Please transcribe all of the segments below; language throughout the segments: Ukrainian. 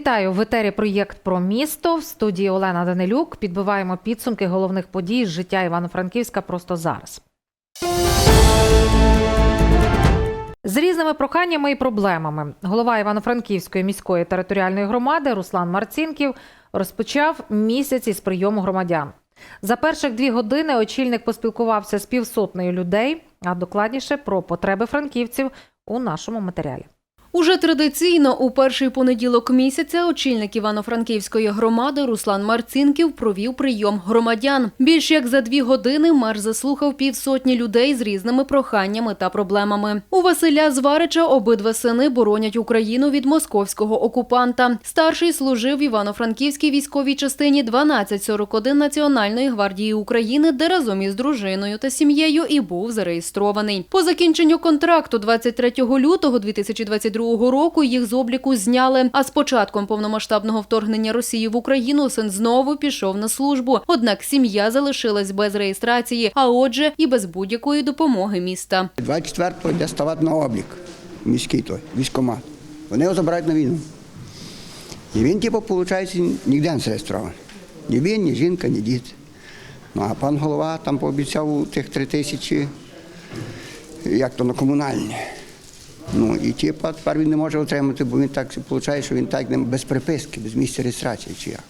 Вітаю в етері проєкт про місто. В студії Олена Данилюк. Підбиваємо підсумки головних подій з життя Івано-Франківська просто зараз. З різними проханнями і проблемами голова Івано-Франківської міської територіальної громади Руслан Марцінків розпочав місяць із прийому громадян. За перших дві години очільник поспілкувався з півсотнею людей, а докладніше про потреби франківців у нашому матеріалі. Уже традиційно у перший понеділок місяця очільник Івано-Франківської громади Руслан Марцінків провів прийом громадян. Більш як за дві години мер заслухав півсотні людей з різними проханнями та проблемами. У Василя Зварича обидва сини боронять Україну від московського окупанта. Старший служив в Івано-Франківській військовій частині 1241 Національної гвардії України, де разом із дружиною та сім'єю і був зареєстрований. По закінченню контракту 23 лютого 2022 року їх з обліку зняли. А з початком повномасштабного вторгнення Росії в Україну син знову пішов на службу. Однак сім'я залишилась без реєстрації, а отже, і без будь-якої допомоги міста. 24-го йде ставати на облік міський той, військкомат. Вони його забирають на війну. І він, типу, виходить, ніде не зареєстрований. Ні він, ні жінка, ні діти. Ну, а пан голова там пообіцяв тих три тисячі, як то на комунальні. Ну і типу, тепер він не може отримати, бо він так виходить, що він так не- без приписки, без місця реєстрації чи як.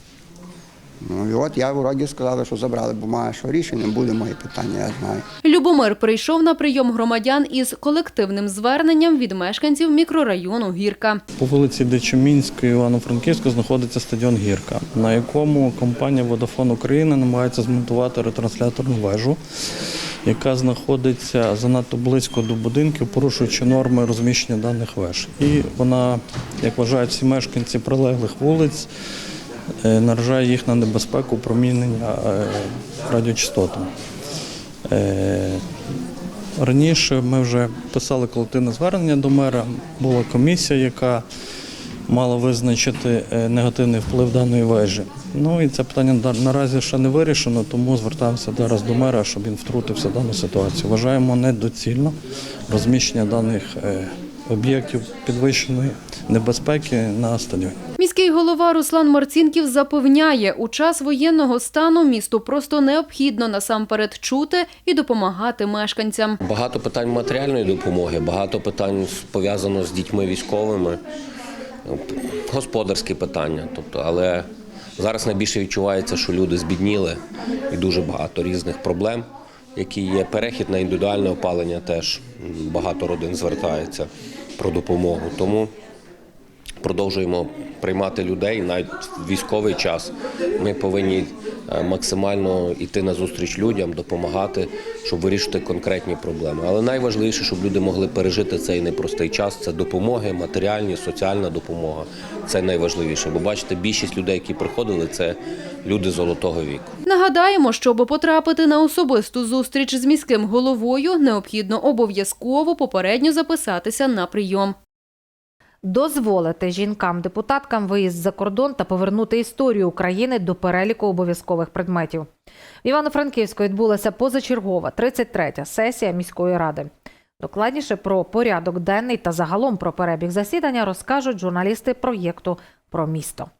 Ну і от я вроді сказали, що забрали бумаги, що рішення буде мої питання, я знаю. Любомир прийшов на прийом громадян із колективним зверненням від мешканців мікрорайону Гірка. По вулиці Дичомінської Івано-Франківську знаходиться стадіон Гірка, на якому компанія Vodafone України намагається змонтувати ретрансляторну вежу, яка знаходиться занадто близько до будинків, порушуючи норми розміщення даних веж. І вона, як вважають всі мешканці прилеглих вулиць, е, наражає їх на небезпеку промінення е, радіочастотами. Е, Раніше ми вже писали колективне звернення до мера. Була комісія, яка мала визначити е, негативний вплив даної вежі. Ну і це питання наразі ще не вирішено, тому звертаємося зараз до мера, щоб він втрутився в дану ситуацію. Вважаємо недоцільно розміщення даних е, об'єктів підвищеної небезпеки на стадіоні. Міський голова Руслан Марцінків запевняє, у час воєнного стану місту просто необхідно насамперед чути і допомагати мешканцям. Багато питань матеріальної допомоги, багато питань пов'язано з дітьми військовими, господарські питання. Тобто, але зараз найбільше відчувається, що люди збідніли і дуже багато різних проблем, які є. Перехід на індивідуальне опалення теж багато родин звертається про допомогу. Тому продовжуємо приймати людей навіть військовий час. Ми повинні е, максимально йти на зустріч людям, допомагати, щоб вирішити конкретні проблеми. Але найважливіше, щоб люди могли пережити цей непростий час. Це допомоги, матеріальні, соціальна допомога. Це найважливіше. Бо бачите, більшість людей, які приходили, це люди золотого віку. Нагадаємо, щоб потрапити на особисту зустріч з міським головою, необхідно обов'язково попередньо записатися на прийом. Дозволити жінкам-депутаткам виїзд за кордон та повернути історію України до переліку обов'язкових предметів. В Івано-Франківську відбулася позачергова 33-я сесія міської ради. Докладніше про порядок денний та загалом про перебіг засідання розкажуть журналісти проєкту про місто.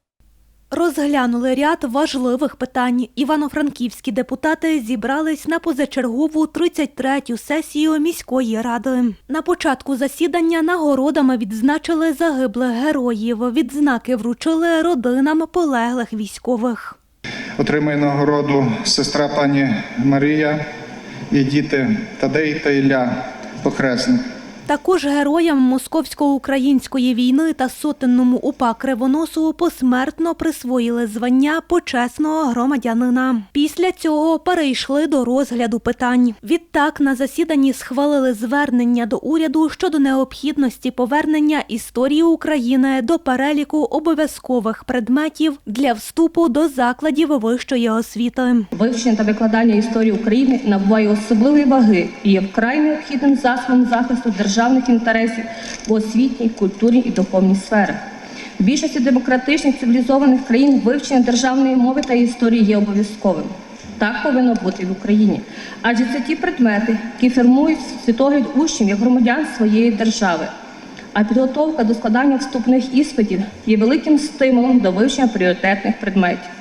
Розглянули ряд важливих питань. Івано-франківські депутати зібрались на позачергову 33-ю сесію міської ради. На початку засідання нагородами відзначили загиблих героїв. Відзнаки вручили родинам полеглих військових. Отримає нагороду сестра пані Марія і діти Тадей та Ілля Похресник. Також героям московсько-української війни та сотенному УПА Кривоносу посмертно присвоїли звання почесного громадянина. Після цього перейшли до розгляду питань. Відтак на засіданні схвалили звернення до уряду щодо необхідності повернення історії України до переліку обов'язкових предметів для вступу до закладів вищої освіти. Вивчення та викладання історії України набуває особливої ваги і є вкрай необхідним засобом захисту державних інтересів в освітній, культурній і духовній сферах. В більшості демократичних цивілізованих країн вивчення державної мови та історії є обов'язковим. Так повинно бути і в Україні. Адже це ті предмети, які формують світогляд учнів як громадян своєї держави. а підготовка до складання вступних іспитів є великим стимулом до вивчення пріоритетних предметів.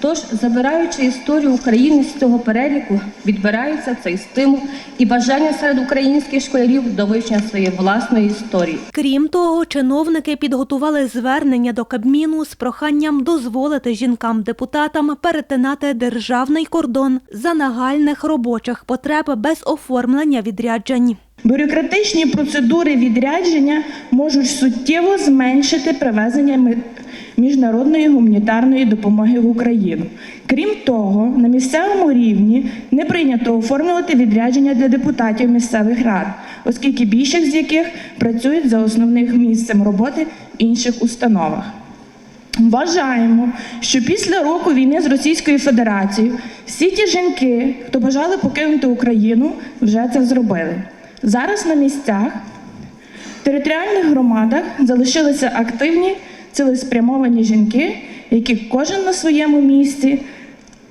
Тож, забираючи історію України з цього переліку, відбирається цей стимул і бажання серед українських школярів до вивчення своєї власної історії. Крім того, чиновники підготували звернення до Кабміну з проханням дозволити жінкам-депутатам перетинати державний кордон за нагальних робочих потреб без оформлення відряджень. Бюрократичні процедури відрядження можуть суттєво зменшити привезення ми- міжнародної гуманітарної допомоги в Україну. Крім того, на місцевому рівні не прийнято оформлювати відрядження для депутатів місцевих рад, оскільки більшість з яких працюють за основним місцем роботи в інших установах. Вважаємо, що після року війни з Російською Федерацією всі ті жінки, хто бажали покинути Україну, вже це зробили. Зараз на місцях територіальних громадах залишилися активні цілеспрямовані жінки, які кожен на своєму місці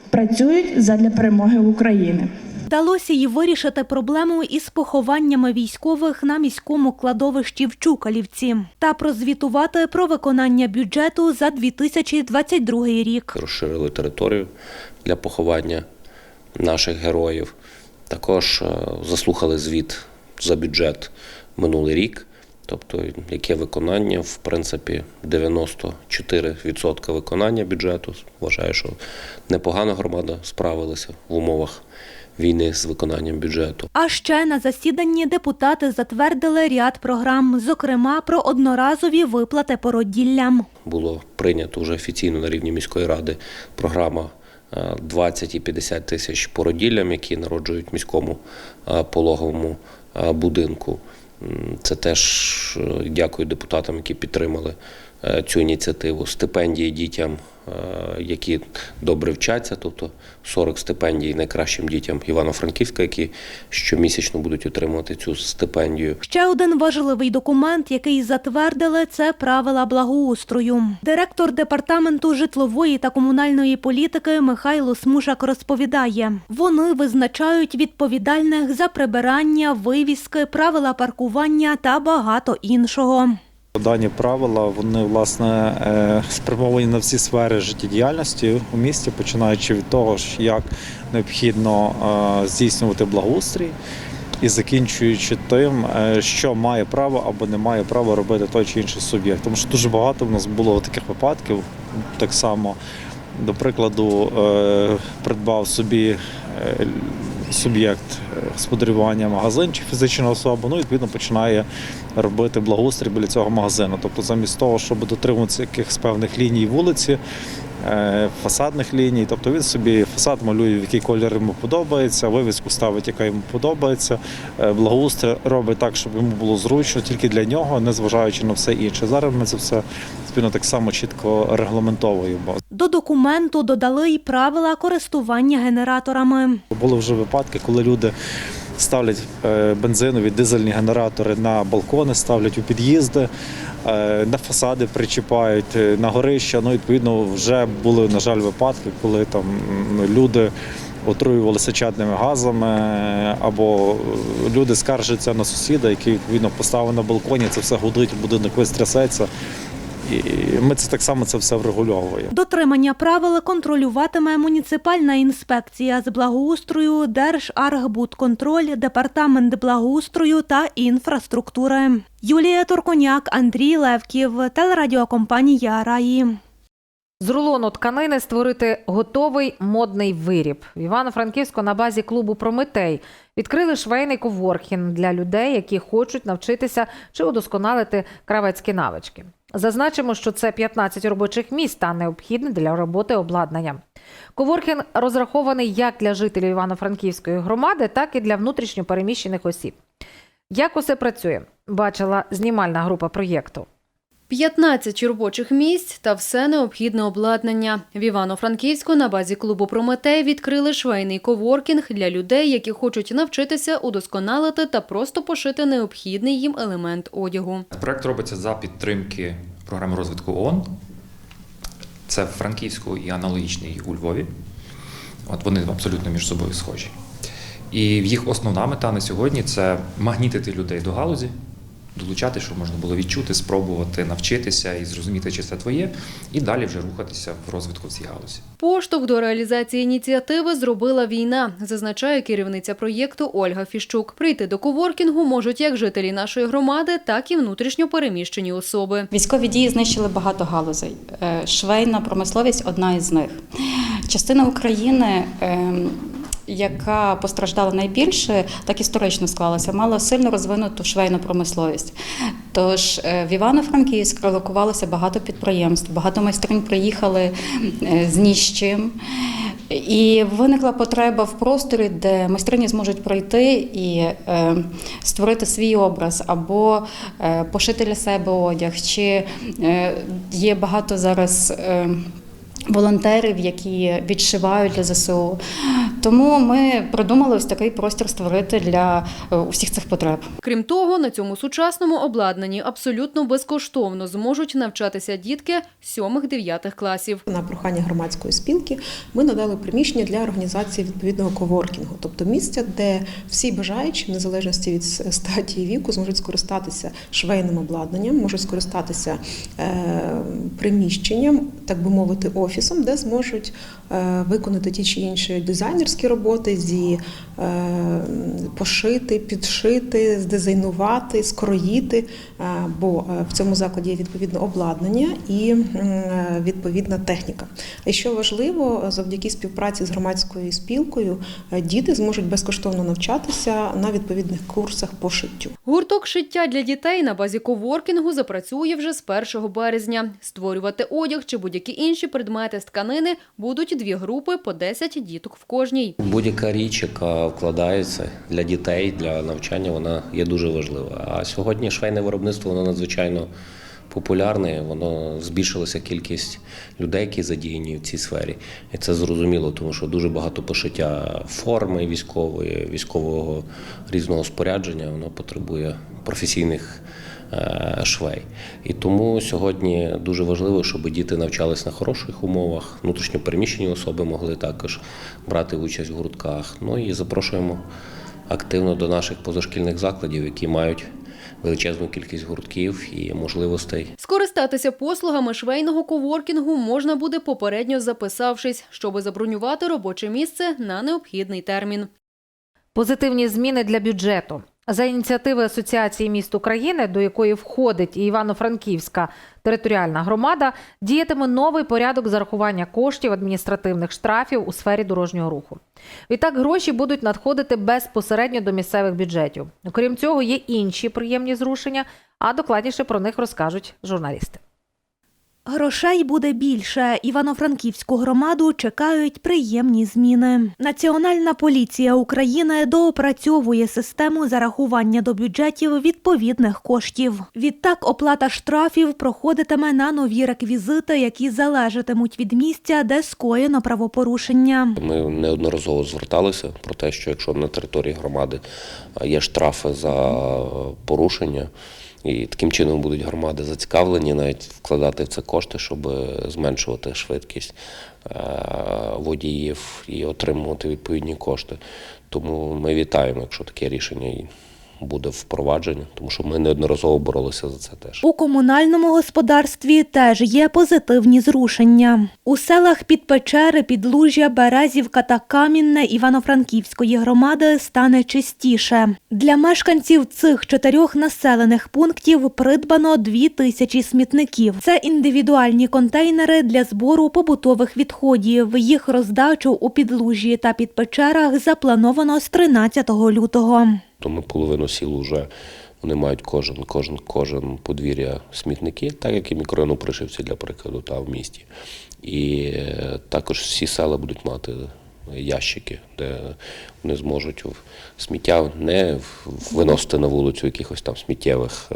працюють задля перемоги України. Вдалося й вирішити проблему із похованнями військових на міському кладовищі в Чукалівці та прозвітувати про виконання бюджету за 2022 рік. Розширили територію для поховання наших героїв. Також е, заслухали звіт за бюджет минулий рік. Тобто, яке виконання, в принципі, 94% виконання бюджету. Вважаю, що непогано громада справилася в умовах війни з виконанням бюджету. А ще на засіданні депутати затвердили ряд програм, зокрема про одноразові виплати породіллям. було прийнято вже офіційно на рівні міської ради програма е, 20 і 50 тисяч породіллям, які народжують міському е, пологовому е, будинку. Це теж е, дякую депутатам, які підтримали е, цю ініціативу. Стипендії дітям, які добре вчаться, тобто 40 стипендій найкращим дітям Івано-Франківська, які щомісячно будуть отримувати цю стипендію. Ще один важливий документ, який затвердили, це правила благоустрою. Директор департаменту житлової та комунальної політики Михайло Смушак розповідає: вони визначають відповідальних за прибирання, вивіски, правила паркування та багато іншого. Дані правила вони власне е, спрямовані на всі сфери життєдіяльності у місті, починаючи від того, як необхідно е, здійснювати благоустрій, і закінчуючи тим, е, що має право або не має права робити той чи інший суб'єкт. Тому що дуже багато в нас було таких випадків. Так само, до прикладу, придбав собі суб'єкт е, господарювання магазин чи фізична особа, ну відповідно починає робити благоустрій біля цього магазину. Тобто, замість того, щоб дотримуватися якихось певних ліній вулиці, фасадних ліній, тобто він собі фасад малює, в який колір йому подобається, вивіску ставить, яка йому подобається. е, Благоустрій робить так, щоб йому було зручно тільки для нього, не зважаючи на все інше. Зараз ми це все спільно так само чітко регламентовуємо. До документу додали й правила користування генераторами. Були вже випадки, коли люди ставлять е, бензинові дизельні генератори на балкони, ставлять у під'їзди, е, на фасади причіпають, е, на горища. Ну, відповідно, вже були, на жаль, випадки, коли там люди отруювалися чадними газами, або люди скаржаться на сусіда, який відповідно поставив на балконі, це все гудить, будинок весь трясеться. І ми це так само це все врегульовуємо. Дотримання правил контролюватиме муніципальна інспекція з благоустрою, Держархбудконтроль, департамент благоустрою та інфраструктури. Юлія Турконяк, Андрій Левків, телерадіокомпанія Раї. З рулону тканини створити готовий модний виріб. В Івано-Франківську на базі клубу Прометей відкрили швейний коворкінг для людей, які хочуть навчитися чи удосконалити кравецькі навички. Зазначимо, що це 15 робочих місць та необхідне для роботи обладнання. Коворкінг розрахований як для жителів Івано-Франківської громади, так і для внутрішньо переміщених осіб. Як усе працює, бачила знімальна група проєкту. 15 робочих місць та все необхідне обладнання. В Івано-Франківську на базі клубу Прометей відкрили швейний коворкінг для людей, які хочуть навчитися удосконалити та просто пошити необхідний їм елемент одягу. Проект робиться за підтримки програми розвитку ООН. Це в Франківську і аналогічний у Львові. От вони абсолютно між собою схожі. І їх основна мета на сьогодні це магнітити людей до галузі, долучати, щоб можна було відчути, спробувати, навчитися і зрозуміти, чи це твоє, і далі вже рухатися в розвитку в цій галузі. Поштовх до реалізації ініціативи зробила війна, зазначає керівниця проєкту Ольга Фіщук. Прийти до коворкінгу можуть як жителі нашої громади, так і внутрішньо переміщені особи. Військові дії знищили багато галузей. Е, Швейна промисловість одна із них. Частина України. Яка постраждала найбільше, так історично склалася, мала сильно розвинуту швейну промисловість. Тож е, в Івано-Франківськ релокувалося багато підприємств, багато майстринь приїхали е, з ні з чим. І виникла потреба в просторі, де майстрині зможуть прийти і е, створити свій образ або е, пошити для себе одяг. Чи е, є багато зараз. Е, Волонтерів, які відшивають для ЗСУ. Тому ми придумали ось такий простір створити для е, усіх цих потреб. Крім того, на цьому сучасному обладнанні абсолютно безкоштовно зможуть навчатися дітки 7-9 класів. На прохання громадської спілки ми надали приміщення для організації відповідного коворкінгу, тобто місця, де всі бажаючі, в незалежності від статі і віку, зможуть скористатися швейним обладнанням, можуть скористатися е, приміщенням, так би мовити, офісом, де зможуть е, виконати ті чи інші дизайнерські роботи, зі е, пошити, підшити, здизайнувати, скроїти. е, Бо в цьому закладі є відповідне обладнання і відповідна техніка. І що важливо, завдяки співпраці з громадською спілкою діти зможуть безкоштовно навчатися на відповідних курсах по шиттю. Гурток шиття для дітей на базі коворкінгу запрацює вже з 1 березня. Створювати одяг чи будь-які інші предмети з тканини будуть дві групи по 10 діток в кожній. Будь-яка річ, яка вкладається для дітей, для навчання, вона є дуже важлива. А сьогодні швейне виробництво воно надзвичайно популярне, воно збільшилася кількість людей, які задіяні в цій сфері. І це зрозуміло, тому що дуже багато пошиття форми військової, військового різного спорядження, воно потребує професійних швей. І тому сьогодні дуже важливо, щоб діти навчались на хороших умовах. Внутрішньо переміщені особи могли також брати участь в гуртках. Ну і запрошуємо активно до наших позашкільних закладів, які мають величезну кількість гуртків і можливостей. Скористатися послугами швейного коворкінгу можна буде попередньо записавшись, щоби забронювати робоче місце на необхідний термін. Позитивні зміни для бюджету. За ініціативи Асоціації міст України, до якої входить і Івано-Франківська територіальна громада, діятиме новий порядок зарахування коштів адміністративних штрафів у сфері дорожнього руху. Відтак гроші будуть надходити безпосередньо до місцевих бюджетів. Окрім цього, є інші приємні зрушення, а докладніше про них розкажуть журналісти. Грошей буде більше. Івано-Франківську громаду чекають приємні зміни. Національна поліція України доопрацьовує систему зарахування до бюджетів відповідних коштів. Відтак оплата штрафів проходитиме на нові реквізити, які залежатимуть від місця, де скоєно правопорушення. Ми неодноразово зверталися про те, що якщо на території громади є штрафи за порушення, і таким чином будуть громади зацікавлені навіть вкладати в це кошти, щоб зменшувати швидкість е, водіїв і отримувати відповідні кошти. Тому ми вітаємо, якщо таке рішення і буде впровадження, тому що ми неодноразово боролися за це теж. У комунальному господарстві теж є позитивні зрушення. У селах Підпечери, Підлужжя, Березівка та Камінне Івано-Франківської громади стане чистіше. Для мешканців цих чотирьох населених пунктів придбано дві тисячі смітників. Це індивідуальні контейнери для збору побутових відходів. Їх роздачу у Підлужжі та Підпечерах заплановано з 13 лютого. То ми половину сіл вже вони мають кожен, кожен, кожен подвір'я смітники, так як і мікрорайону Пришивці для прикладу та в місті. І е, також всі села будуть мати ящики, де вони зможуть в- сміття не виносити на вулицю в якихось там сміттєвих е,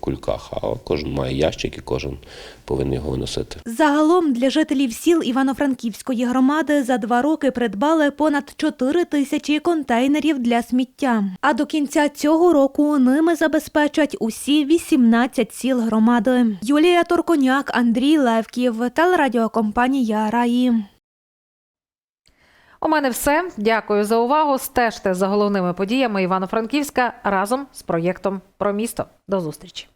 кульках, а кожен має ящик і кожен повинен його виносити. Загалом для жителів сіл Івано-Франківської громади за два роки придбали понад 4 тисячі контейнерів для сміття. А до кінця цього року ними забезпечать усі 18 сіл громади. Юлія Торконяк, Андрій Левків, телерадіокомпанія Раї. У мене все. Дякую за увагу. Стежте за головними подіями Івано-Франківська разом з проєктом про місто. До зустрічі.